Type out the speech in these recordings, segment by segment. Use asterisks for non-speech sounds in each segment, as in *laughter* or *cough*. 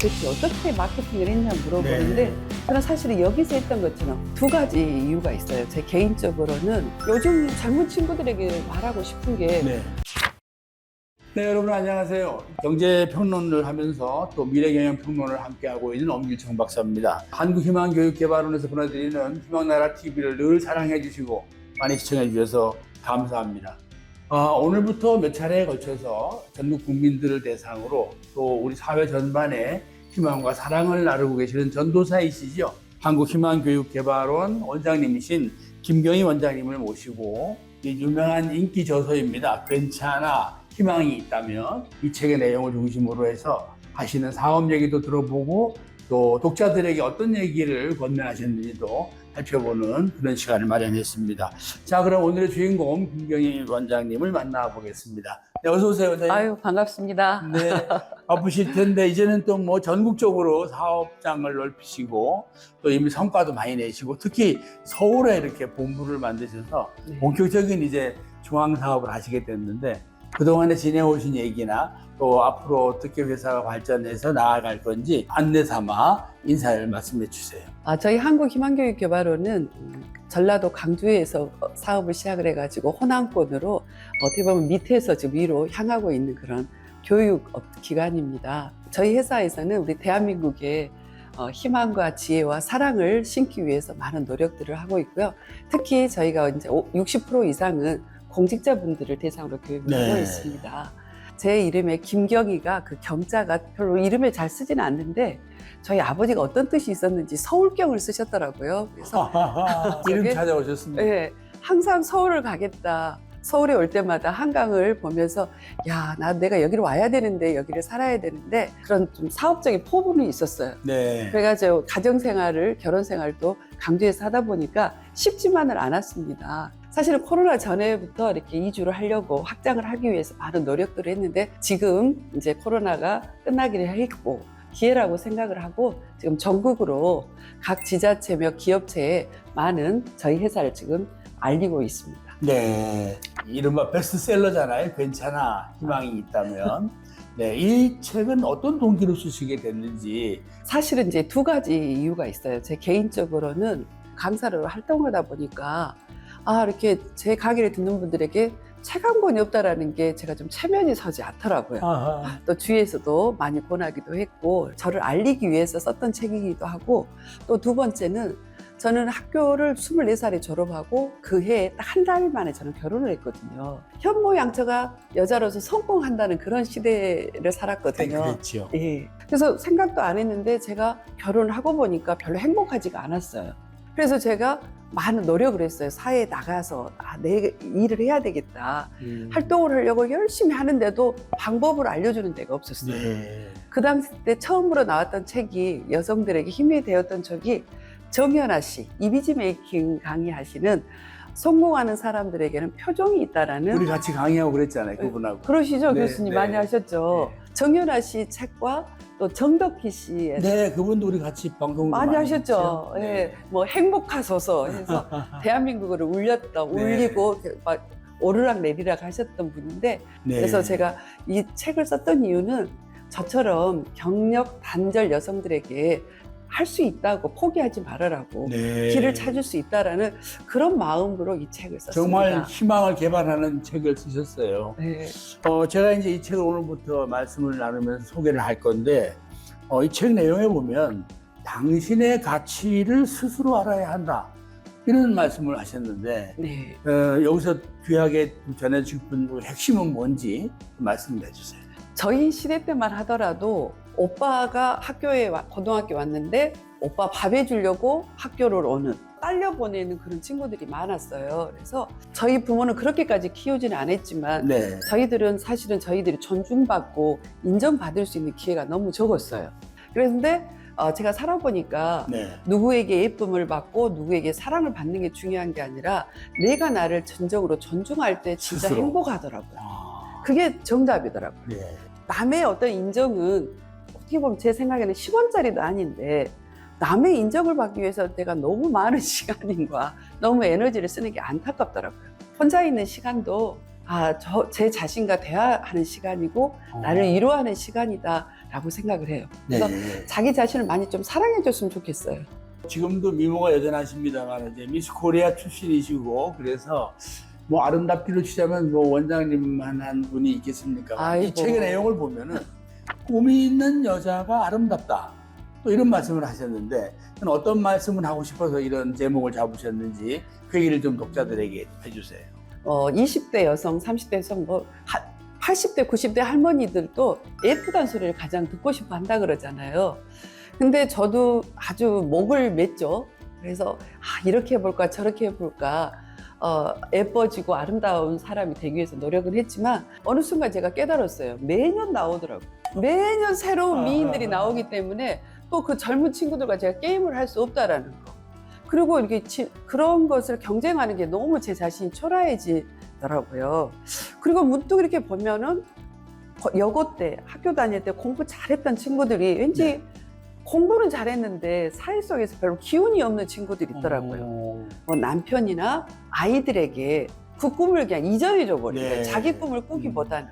도대체 어떻게 마케팅을 했냐 물어보는데 네. 저는 사실은 여기서 했던 것처럼 두 가지 이유가 있어요. 제 개인적으로는 요즘 젊은 친구들에게 말하고 싶은 게 네. 네, 여러분 안녕하세요. 경제 평론을 하면서 또 미래 경영 평론을 함께 하고 있는 엄길청 박사입니다. 한국희망교육개발원에서 보내드리는 희망나라 TV를 늘 사랑해 주시고 많이 시청해 주셔서 감사합니다. 아, 오늘부터 몇 차례에 걸쳐서 전국 국민들을 대상으로 또 우리 사회 전반에 희망과 사랑을 나누고 계시는 전도사이시죠. 한국희망교육개발원 원장님이신 김경희 원장님을 모시고 이 유명한 인기 저서입니다. 괜찮아 희망이 있다면 이 책의 내용을 중심으로 해서 하시는 사업 얘기도 들어보고 또 독자들에게 어떤 얘기를 건네하셨는지도 살펴보는 그런 시간을 마련했습니다. 자, 그럼 오늘의 주인공 김경희 원장님을 만나보겠습니다. 네, 어서 오세요, 원장님. 아유 반갑습니다. 네, 바쁘실 텐데 이제는 또 뭐 전국적으로 사업장을 넓히시고 또 이미 성과도 많이 내시고 특히 서울에 이렇게 본부를 만드셔서 네. 본격적인 이제 중앙 사업을 하시게 됐는데 그동안에 지내오신 얘기나 또 앞으로 어떻게 회사가 발전해서 나아갈 건지 안내 삼아 인사를 말씀해 주세요. 아, 저희 한국희망교육개발원은 음, 전라도 강주에서 어, 사업을 시작을 해가지고 호남권으로 어떻게 보면 밑에서 지금 위로 향하고 있는 그런 교육 업- 기관입니다. 저희 회사에서는 우리 대한민국의 어, 희망과 지혜와 사랑을 심기 위해서 많은 노력들을 하고 있고요. 특히 저희가 이제 60% 이상은 공직자분들을 대상으로 교육을 네. 하고 있습니다. 제 이름에 김경희가 그 경자가 별로 이름을 잘 쓰지는 않는데 저희 아버지가 어떤 뜻이 있었는지 서울경을 쓰셨더라고요. 그래서 *laughs* 이름 찾아오셨습니다. 네, 항상 서울을 가겠다. 서울에 올 때마다 한강을 보면서 야, 나 내가 여기로 와야 되는데 여기를 살아야 되는데 그런 좀 사업적인 포부는 있었어요. 네. 그래가지고 가정 생활을 결혼 생활도 강주에서 하다 보니까 쉽지만은 않았습니다. 사실은 코로나 전에부터 이렇게 이주를 하려고 확장을 하기 위해서 많은 노력들을 했는데 지금 이제 코로나가 끝나기를 했고 기회라고 생각을 하고 지금 전국으로 각 지자체며 기업체에 많은 저희 회사를 지금 알리고 있습니다. 네. 이른바 베스트셀러잖아요. 괜찮아. 희망이 있다면. 네. 이 책은 어떤 동기로 쓰시게 됐는지. 사실은 이제 두 가지 이유가 있어요. 제 개인적으로는 강사로 활동하다 보니까 아 이렇게 제 강의를 듣는 분들에게 책한 권이 없다라는 게 제가 좀 체면이 서지 않더라고요. 아하. 또 주위에서도 많이 권하기도 했고 저를 알리기 위해서 썼던 책이기도 하고 또 두 번째는 저는 학교를 24살에 졸업하고 그 해에 딱 한 달 만에 저는 결혼을 했거든요. 현모양처가 여자로서 성공한다는 그런 시대를 네, 살았거든요. 그렇죠. 예. 그래서 생각도 안 했는데 제가 결혼을 하고 보니까 별로 행복하지가 않았어요. 그래서 제가 많은 노력을 했어요. 사회에 나가서 아, 내 일을 해야 되겠다. 음. 활동을 하려고 열심히 하는데도 방법을 알려주는 데가 없었어요. 네. 그 당시 때 처음으로 나왔던 책이 여성들에게 힘이 되었던 책이 정연아 씨, 이미지 메이킹 강의하시는 성공하는 사람들에게는 표정이 있다라는 우리 같이 강의하고 그랬잖아요. 그분하고. 그러시죠 네, 교수님 네. 많이 하셨죠. 정연아 씨 책과 또 정덕희 씨의 네, 그분도 우리 같이 방송을 많이 하셨죠. 했죠. 예, 네. 뭐 행복하소서 해서 *laughs* 대한민국을 울렸다, 네. 울리고 막 오르락 내리락 하셨던 분인데 네. 그래서 제가 이 책을 썼던 이유는 저처럼 경력 단절 여성들에게 할 수 있다고 포기하지 말아라고 네. 길을 찾을 수 있다라는 그런 마음으로 이 책을 썼습니다. 정말 희망을 개발하는 책을 쓰셨어요. 네. 어, 제가 이제 이 책을 오늘부터 말씀을 나누면서 소개를 할 건데, 어, 이 책 내용에 보면 당신의 가치를 스스로 알아야 한다. 이런 말씀을 하셨는데, 네. 어, 여기서 귀하게 전해주실 분 핵심은 뭔지 말씀을 해주세요. 저희 시대 때만 하더라도 오빠가 학교에 와- 고등학교 왔는데 오빠 밥 해 주려고 학교를 오는 딸려 보내는 그런 친구들이 많았어요. 그래서 저희 부모는 그렇게까지 키우지는 않았지만 네. 저희들은 사실은 저희들이 존중받고 인정받을 수 있는 기회가 너무 적었어요. 그런데 어, 제가 살아보니까 네. 누구에게 예쁨을 받고 누구에게 사랑을 받는 게 중요한 게 아니라 내가 나를 진정으로 존중할 때 진짜 스스로. 행복하더라고요. 아, 그게 정답이더라고요. 네. 남의 어떤 인정은 어떻게 보면 제 생각에는 10원짜리도 아닌데 남의 인정을 받기 위해서 내가 너무 많은 *laughs* 시간과 너무 에너지를 쓰는 게 안타깝더라고요. 혼자 있는 시간도 아, 저, 제 자신과 대화하는 시간이고, 나를 이루어하는 시간이다라고 생각을 해요. 그래서 네. 자기 자신을 많이 좀 사랑해 줬으면 좋겠어요. 지금도 미모가 여전하십니다만 이제 미스 코리아 출신이시고 그래서 뭐 아름답기로 치자면 뭐 원장님만 한 분이 있겠습니까? 아이고. 이 책의 내용을 보면은 꿈이 있는 여자가 아름답다. 또 이런 말씀을 하셨는데 어떤 말씀을 하고 싶어서 이런 제목을 잡으셨는지 그 얘기를 좀 독자들에게 해주세요. 어, 20대 여성, 30대 여성, 뭐, 하, 80대, 90대 할머니들도 예쁘다는 소리를 가장 듣고 싶어 한다 그러잖아요. 근데 저도 아주 목을 맸죠. 그래서, 아, 이렇게 해볼까, 저렇게 해볼까, 어, 예뻐지고 아름다운 사람이 되기 위해서 노력을 했지만, 어느 순간 제가 깨달았어요. 매년 나오더라고요. 매년 새로운 미인들이 아. 나오기 때문에 또 그 젊은 친구들과 제가 게임을 할 수 없다라는 거. 그리고 이렇게 지- 그런 것을 경쟁하는 게 너무 제 자신이 초라해지더라고요. 그리고 문득 이렇게 보면은 거- 여고 때 학교 다닐 때 공부 잘했던 친구들이 왠지 네. 공부는 잘했는데 사회 속에서 별로 기운이 없는 친구들이 있더라고요. 어, 뭐 남편이나 아이들에게 그 꿈을 그냥 이전해줘 버려요. 네. 자기 꿈을 꾸기보다는.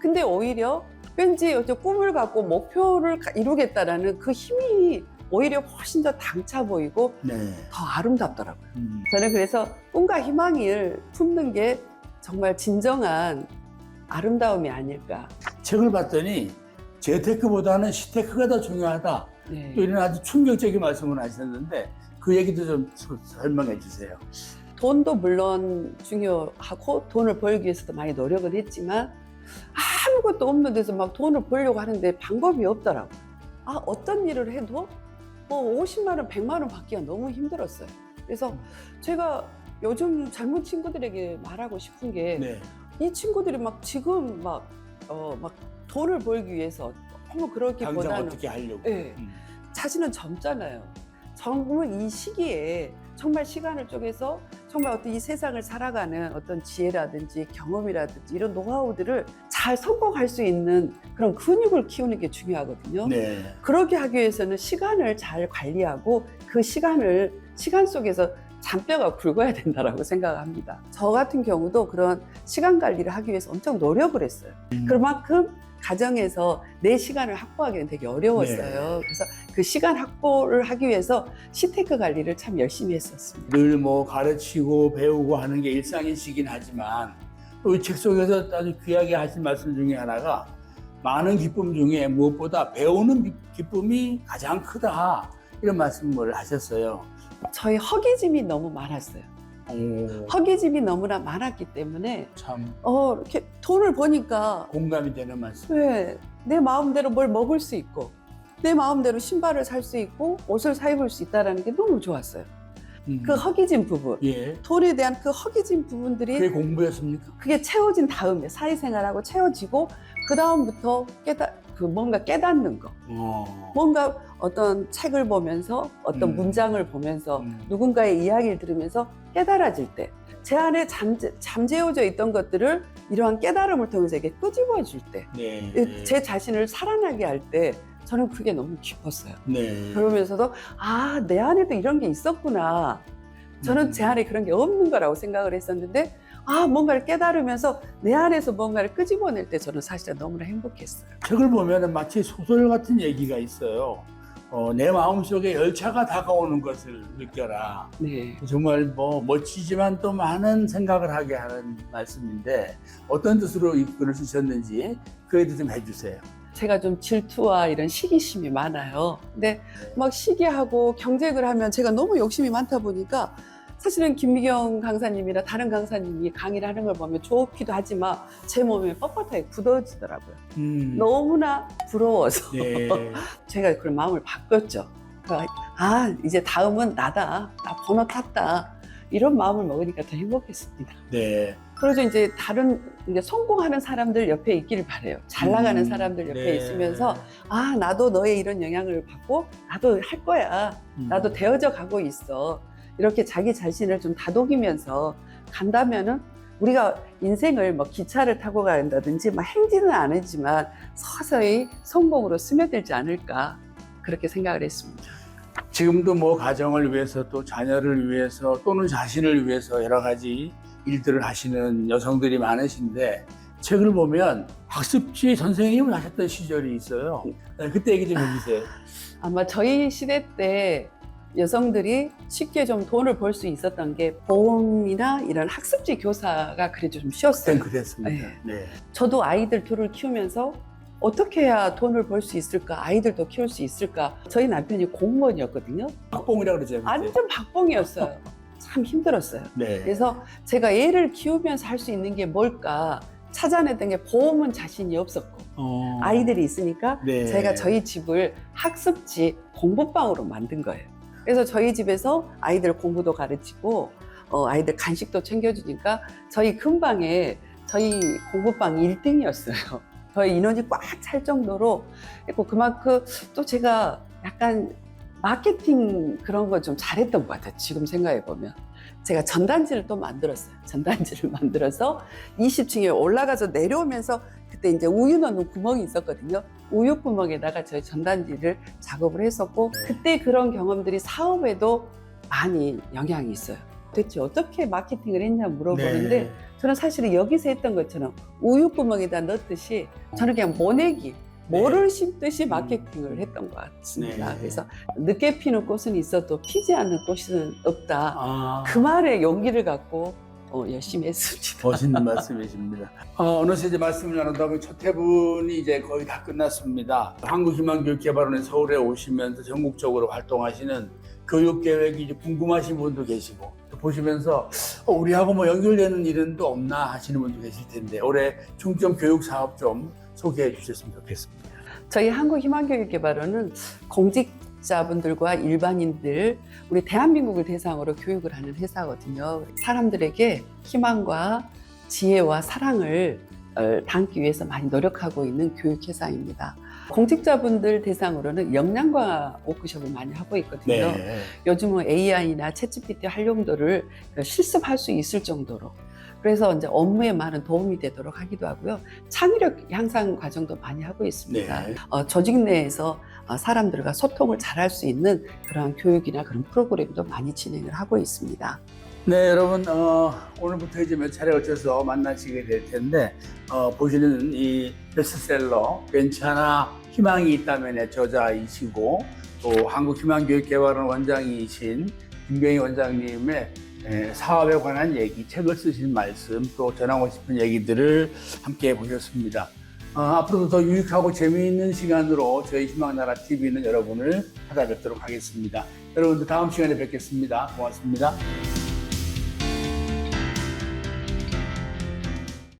근데 오히려 왠지 어째 꿈을 갖고 목표를 가- 이루겠다라는 그 힘이 오히려 훨씬 더 당차 보이고 네. 더 아름답더라고요. 음. 저는 그래서 꿈과 희망을 품는 게 정말 진정한 아름다움이 아닐까. 책을 봤더니 재테크보다는 시테크가 더 중요하다. 네. 또 이런 아주 충격적인 말씀을 하셨는데 그 얘기도 좀 서- 설명해 주세요. 돈도 물론 중요하고 돈을 벌기 위해서도 많이 노력을 했지만 아무것도 없는 데서 막 돈을 벌려고 하는데 방법이 없더라고요. 아, 어떤 일을 해도 뭐 50만 원, 100만 원 받기가 너무 힘들었어요. 그래서 제가 요즘 젊은 친구들에게 말하고 싶은 게 네. 이 친구들이 막 지금 막, 어, 막 돈을 벌기 위해서 너무 당장 그렇기보다는 어떻게 하려고. 네. 음. 자신은 젊잖아요. 젊은 이 시기에 정말 시간을 쪼개서 정말 어떤 이 세상을 살아가는 어떤 지혜라든지 경험이라든지 이런 노하우들을 잘 성공할 수 있는 그런 근육을 키우는 게 중요하거든요. 네. 그렇게 하기 위해서는 시간을 잘 관리하고 그 시간을 시간 속에서 잔뼈가 굵어야 된다라고 생각합니다. 저 같은 경우도 그런 시간 관리를 하기 위해서 엄청 노력을 했어요. 음. 그만큼 가정에서 내 시간을 확보하기는 되게 어려웠어요. 네. 그래서 그 시간 확보를 하기 위해서 시테크 관리를 참 열심히 했었습니다. 늘 뭐 가르치고 배우고 하는 게 일상이시긴 하지만 또 이 책 속에서 아주 귀하게 하신 말씀 중에 하나가 많은 기쁨 중에 무엇보다 배우는 기- 기쁨이 가장 크다 이런 말씀을 하셨어요. 저희 허기짐이 너무 많았어요. 오, 허기짐이 너무나 많았기 때문에 참 어, 이렇게 돈을 버니까 공감이 되는 말씀. 왜내 마음대로 뭘 먹을 수 있고 내 마음대로 신발을 살 수 있고 옷을 사 입을 수 있다는 게 너무 좋았어요. 음. 그 허기진 부분, 예. 돈에 대한 그 허기진 부분들이 그게 공부였습니까? 그게 채워진 다음에 사회생활하고 채워지고 그 다음부터 깨달 그 뭔가 깨닫는 거, 어. 뭔가 어떤 책을 보면서 어떤 음. 문장을 보면서 음. 누군가의 이야기를 들으면서 깨달아질 때. 제 안에 잠재, 잠재워져 있던 것들을 이러한 깨달음을 통해서 이게 끄집어 줄 때, 네. 제 자신을 살아나게 할 때, 저는 그게 너무 기뻤어요. 네. 그러면서도, 아, 내 안에도 이런 게 있었구나. 저는 음. 제 안에 그런 게 없는 거라고 생각을 했었는데, 아, 뭔가를 깨달으면서 내 안에서 뭔가를 끄집어낼 때 저는 사실은 너무나 행복했어요. 책을 보면 마치 소설 같은 얘기가 있어요. 어, 내 마음속에 열차가 다가오는 것을 느껴라. 네. 정말 뭐 멋지지만 또 많은 생각을 하게 하는 말씀인데 어떤 뜻으로 이 글을 쓰셨는지 그에 대해서 좀 해주세요. 제가 좀 질투와 이런 시기심이 많아요. 근데 막 시기하고 경쟁을 하면 제가 너무 욕심이 많다 보니까 사실은 김미경 강사님이나 다른 강사님이 강의를 하는 걸 보면 좋기도 하지만 제 몸이 뻣뻣하게 굳어지더라고요. 음. 너무나 부러워서 네. *laughs* 제가 그런 마음을 바꿨죠. 그러니까 아 이제 다음은 나다. 나 번호 탔다. 이런 마음을 먹으니까 더 행복했습니다. 네. 그래서 이제 다른 이제 성공하는 사람들 옆에 있기를 바래요. 잘 나가는 음. 사람들 옆에 네. 있으면서 아 나도 너의 이런 영향을 받고 나도 할 거야. 음. 나도 되어져 가고 있어. 이렇게 자기 자신을 좀 다독이면서 간다면은 우리가 인생을 뭐 기차를 타고 간다든지 막 행진은 아니지만 서서히 성공으로 스며들지 않을까 그렇게 생각을 했습니다. 지금도 뭐 가정을 위해서 또 자녀를 위해서 또는 자신을 위해서 여러 가지 일들을 하시는 여성들이 많으신데 책을 보면 학습지 선생님을 하셨던 시절이 있어요. 네, 그때 얘기 좀 해주세요. 아마 저희 시대 때 여성들이 쉽게 좀 돈을 벌 수 있었던 게 보험이나 이런 학습지 교사가 그래도 좀 쉬웠어요. 그땐 그랬습니다. 네. 저도 아이들 둘을 키우면서 어떻게 해야 돈을 벌 수 있을까? 아이들도 키울 수 있을까? 저희 남편이 공무원이었거든요. 박봉이라 그러죠. 완전 박봉이었어요. 참 힘들었어요. 네. 그래서 제가 애를 키우면서 할 수 있는 게 뭘까 찾아냈던 게 보험은 자신이 없었고 어. 아이들이 있으니까 네. 제가 저희 집을 학습지 공부방으로 만든 거예요. 그래서 저희 집에서 아이들 공부도 가르치고 어, 아이들 간식도 챙겨주니까 저희 근방에 저희 공부방 1등이었어요. *laughs* 저희 인원이 꽉 찰 정도로 했고 그만큼 또 제가 약간 마케팅 그런 거좀 잘했던 것 같아요. 지금 생각해 보면. 제가 전단지를 또 만들었어요. 전단지를 *laughs* 만들어서 20층에 올라가서 내려오면서 그때 이제 우유 넣는 구멍이 있었거든요. 우유 구멍에다가 저희 전단지를 작업을 했었고 네. 그때 그런 경험들이 사업에도 많이 영향이 있어요. 도대체 어떻게 마케팅을 했냐 물어보는데 네. 저는 사실은 여기서 했던 것처럼 우유 구멍에다 넣듯이 저는 그냥 모내기 모를 심듯이 마케팅을 했던 것 같습니다. 네. 그래서 늦게 피는 꽃은 있어도 피지 않는 꽃은 없다. 아. 그 말에 용기를 갖고 어, 열심히 했습니다. 멋있는 *laughs* 말씀이십니다. 어, 어느새 이제 말씀을 나누다 보니 첫 회분이 이제 거의 다 끝났습니다. 한국희망교육개발원에 서울에 오시면서 전국적으로 활동하시는 교육 계획이 이제 궁금하신 분도 계시고 또 보시면서 어, 우리하고 뭐 연결되는 일은 또 없나 하시는 분도 계실 텐데 올해 중점 교육 사업 좀 소개해 주셨으면 좋겠습니다. 저희 한국희망교육개발원은 공직자분들과 일반인들, 우리 대한민국을 대상으로 교육을 하는 회사거든요. 사람들에게 희망과 지혜와 사랑을 어, 담기 위해서 많이 노력하고 있는 교육회사입니다. 공직자분들 대상으로는 역량과 워크숍을 많이 하고 있거든요. 네. 요즘은 AI나 챗GPT 활용도를 실습할 수 있을 정도로 그래서 이제 업무에 많은 도움이 되도록 하기도 하고요. 창의력 향상 과정도 많이 하고 있습니다. 네. 어, 조직 내에서 어, 사람들과 소통을 잘할 수 있는 그런 교육이나 그런 프로그램도 많이 진행을 하고 있습니다. 네, 여러분 어, 오늘부터 이제 몇 차례 걸쳐서 만나시게 될 텐데 어, 보시는 이 베스트셀러 괜찮아 희망이 있다면의 저자이시고 또 한국희망교육개발원 원장이신 김경희 원장님의 에, 사업에 관한 얘기, 책을 쓰신 말씀 또 전하고 싶은 얘기들을 함께 보셨습니다. 어, 앞으로도 더 유익하고 재미있는 시간으로 저희 희망나라 TV는 여러분을 찾아뵙도록 하겠습니다. 여러분들 다음 시간에 뵙겠습니다. 고맙습니다.